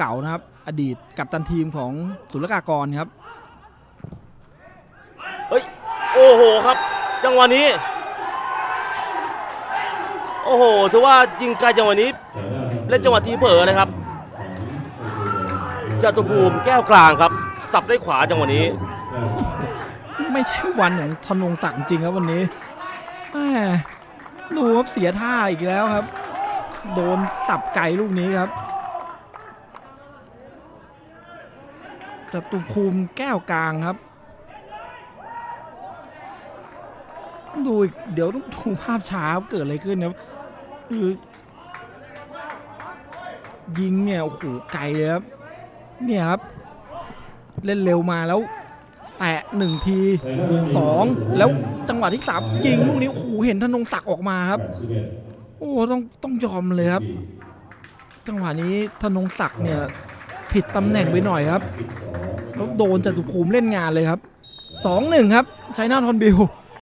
เก่านะครับ อดีตกัปตันทีมของศุลกากรครับ เฮ้ย โอ้โหครับ จังหวะนี้ โอ้โหถือว่ายิงไกลจังหวะนี้ เล่นจังหวะทีเผลอเลยครับจตุภูมิแก้วกลางครับ สับด้วยขวาจังหวะนี้ ไม่ใช่วันของธนงศักดิ์จริงครับวันนี้แหมดูครับเสียท่าอีกแล้วครับ โดนสับไก่ลูกนี้ครับ จตุภูมิแก้วกลางครับ ดูอีกเดี๋ยวต้องดูภาพช้าเกิดอะไรขึ้นครับคือยิงเนี่ยโอ้โหไกลเลยครับเนี่ยครับ เล่นเร็วมาแล้วแตะหนึ่งทีสองแล้วจังหวะที่สามยิงลูกนี้โอ้โหเห็นธนงศักดิ์ออกมาครับ โอ้ต้องต้องยอมเลยครับ จังหวะนี้ธนงศักดิ์เนี่ย ผิดตำแหน่งไปหน่อยครับแล้วโดนจตุภูมิเล่นงานเลยครับสองหนึ่งครับชัยนาทฮอนบิล